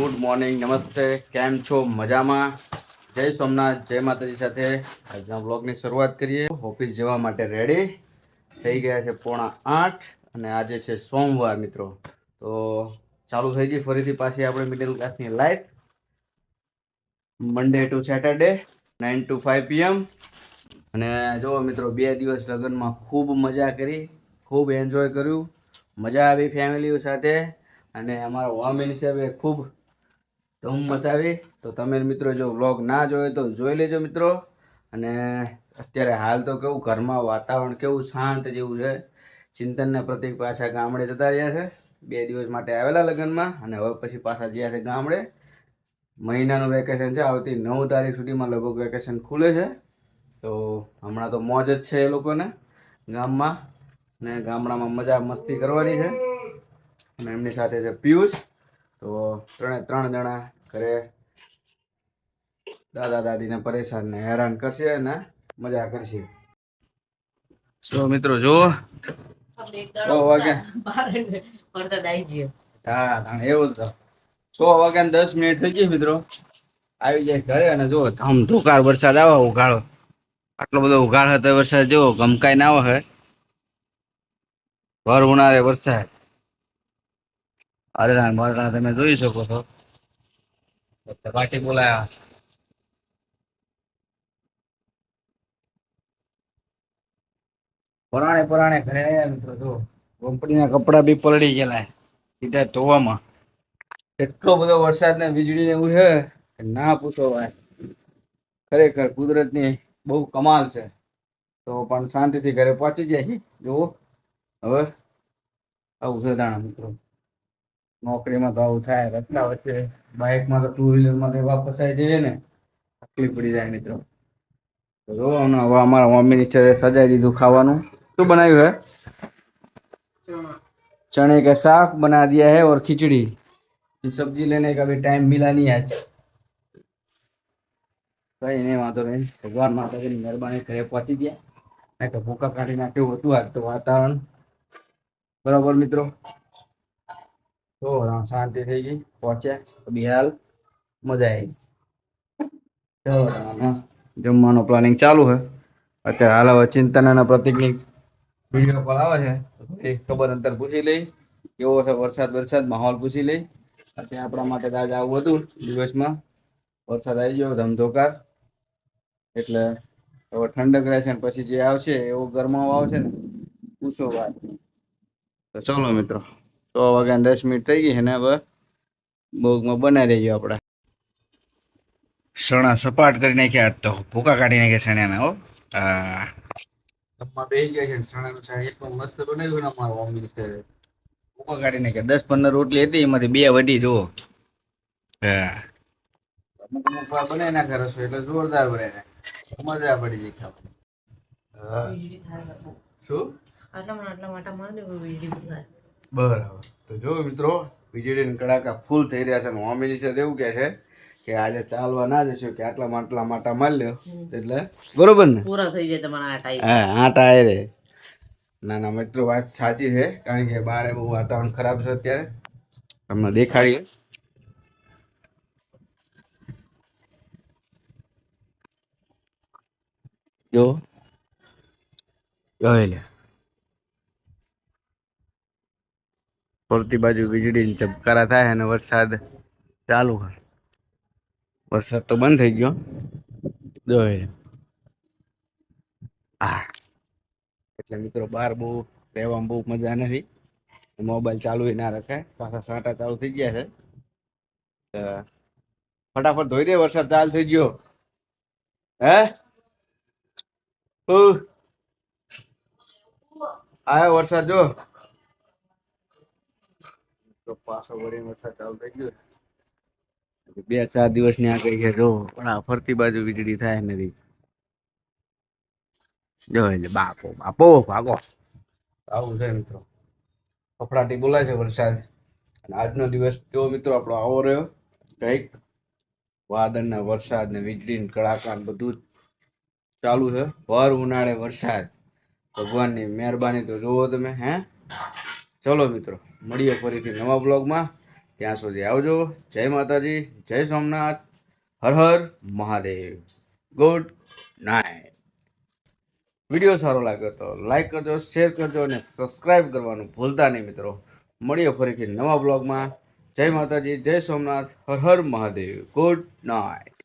Good morning नमस्ते cam छो मज़ा मजामा જય સોમનાથ, જય માતાજી સાથે. આજના બ્લોગની શરૂઆત કરીએ. ઓફિસ જવા માટે રેડી થઈ ગયા છે પોણા આઠ અને આજે છે સોમવાર મિત્રો. તો ચાલુ થઈ ગઈ ફરીથી પાછી આપણે મિડલ ક્લાસની life Monday to Saturday nine to five PM અને જુઓ મિત્રો, બે દિવસ લગ્નમાં ખૂબ મજા કરી, ખૂબ એન્જોય કર્યું. મજા આવી ફેમિલીઓ સાથે. અને અમારા હોમ મિનિસ્ટરે ખૂબ ધૂમ મચાવી તો તમે મિત્રો જો વ્લોગ ના જોયો તો જોઈ લેજો મિત્રો. અને અત્યારે હાલ તો કેવું ઘરમાં વાતાવરણ કેવું શાંત જેવું છે. ચિંતનના પ્રતિક પાછા ગામડે જતા રહ્યા છે. બે દિવસ માટે આવેલા લગ્નમાં અને હવે પછી પાછા ગયા છે ગામડે. મહિનાનું વેકેશન છે. આવતી નવ તારીખ સુધીમાં લગભગ વેકેશન ખુલે છે. તો હમણાં તો મોજ જ છે એ લોકોને ગામમાં. ને ગામડામાં મજા મસ્તી કરવાની છે. અને એમની સાથે છે પિયુષ. તો ત્રણે ત્રણ જણા ઘરે દાદા દાદીને પરેશાન ને હેરાન કરશે અને મજા કરશે. તો મિત્રો જુઓ. સો વાગે. હા એવું જ સો વાગ્યા ને દસ મિનિટ થઈ ગઈ મિત્રો. આવી જાય ઘરે અને જુઓ આમ ધોકાર વરસાદ આવે ઉઘાડો. આટલો બધો ઉઘાડ હતો વરસાદ જુઓ ગમકાઈ ના આવે ભર ઉનાળે વરસાદ. અદરા બાદરા તમે જોઈ શકો છો. પાટી બોલાયા. પરાણે પરાણે ઘરે આવ્યા મિત્રો જો કંપનીના કપડા બી પલળી ગયેલા સીધા ધોવામાં. એટલો બધો વરસાદ ને વીજળી ને એવું છે કે ના પૂછો ભાઈ ખરેખર કુદરતની બહુ કમાલ છે. તો પણ શાંતિથી ઘરે પહોંચી જાય. જુઓ. હવે આવું છે દાણા મિત્રો. નોકરીમાં તો આવું થાય રસ્તા વચ્ચે બાઇકમાં તો ટુ વ્હીલરમાં તો એવા ફસાઈ જઈએ ને તકલીફ પડી જાય મિત્રો તો જો અને હવે અમારા હોમ મિનિસ્ટરે સજાઈ દીધું ખાવાનું શું બનાવ્યું હે चने का साग बना दिया है और खिचड़ी ये सब्जी लेने का भी टाइम मिला नहीं आज કઈ નહીં વાંધો નહીં ભગવાન માતાજીની મહેરબાની ઘરે પહોંચી ગયા નહીં તો ભૂકા કાઢી નાખ્યું હતું આજ તો વાતાવરણ બરાબર મિત્રો તો શાંતિ થઈ ગઈ, પહોંચ્યા. બિહાલ, મજા આવી. જમવાનો પ્લાનિંગ ચાલુ છે. અત્યારે હાલ હવે ચિંતન પ્રતિકની વીડિયો કોલ આવે છે. એ ખબર અંતર પૂછી લઈ. કેવો છે વરસાદ વરસાદ, માહોલ પૂછી લઈ. અત્યારે આપણા માટે આજે આવું હતું, દિવસમાં. વરસાદ આવી ગયો, ધમધોકાર. એટલે હવે ઠંડક રહેશે ને પછી જે આવશે, એવો ગરમાવો આવશે ને, પૂછો વાત. તો ચલો મિત્રો. સો વાગ્યા દસ મિનિટ થઈ ગઈ છે ને હવે બોગમાં બનાવી દેજો આપણે. સણા સપાટ કરી નાખ્યા આજ તો. ભૂકા કાઢી નાખ્યા સણ્યાના હો. હા બેસી ગયા છે ને સણાનું શાક એટલું મસ્ત બનાવ્યું ને અમારું હોમ મિનિસ્ટરે ભૂકા કાઢી નાખ્યા. દસ પંદર રોટલી હતી એમાંથી બે વધી જુઓ. હા. અમુક અમુક વાર બનાવી નાખે રસોઈ એટલે જોરદાર બને મજા પડી જાય ખાવાની. શું? બરાબર. તો જો મિત્રો વીજળીના કડાકા ફૂલ થઈ રહ્યા છે. હોમ મિનિસ્ટર એવું કહે છે કે આજે ચાલવા ના જશો કે આટલા માટલા માટા મારી લ્યો. એટલે બરોબર ને? પૂરા થઈ જાય તમારા આ ટાઈમ. હા આટા એ રે. ના ના મિત્રો વાત સાચી છે કારણ કે બારે બહુ વાતાવરણ ખરાબ છે અત્યારે. તમને દેખાડીએ. જો. જો લે. ફરતી બાજુ વીજળી ચમકારા થાય અને વરસાદ ચાલુ હોય. વરસાદ તો બંધ થઈ ગયો. જોઈ લે. એટલે મિત્રો બહાર બહુ રહેવામાં બહુ મજા નથી. મોબાઈલ ચાલુ ના રખાય. પાછા સાંટા ચાલુ થઈ ગયા છે. ફટાફટ ધોઈ દે, વરસાદ ચાલુ થઈ ગયો. હે. આયો વરસાદ જો. વરસાદ બે ચાર દિવસની આ કઈ છે, જો, પણ આ ફરતી બાજુ વીજળી થાય નથી જો એટલે બાપો બાપો, ભાગો. આવું છે મિત્રો. ફફડાટી બોલાય છે વરસાદ. અને આજનો દિવસ કેવો મિત્રો આપણો? આવો રહ્યો. કંઈક વાદળ ને વરસાદ ને વીજળી કડાકા બધું ચાલુ છે. ભર ઉનાળે વરસાદ. ભગવાનની મહેરબાની તો જુઓ તમે, હે? ચલો મિત્રો, મળીએ ફરીથી નવા બ્લોગમાં. ત્યાં સુધી આવજો. જય માતાજી, જય સોમનાથ. હર હર મહાદેવ. Good night. વીડિયો સારો લાગ્યો તો લાઈક કરજો, શેર કરજો અને સબસ્ક્રાઈબ કરવાનું ભૂલતા નહીં મિત્રો. મળીએ ફરીથી નવા બ્લોગમાં. જય માતાજી, જય સોમનાથ. હર હર મહાદેવ. Good night.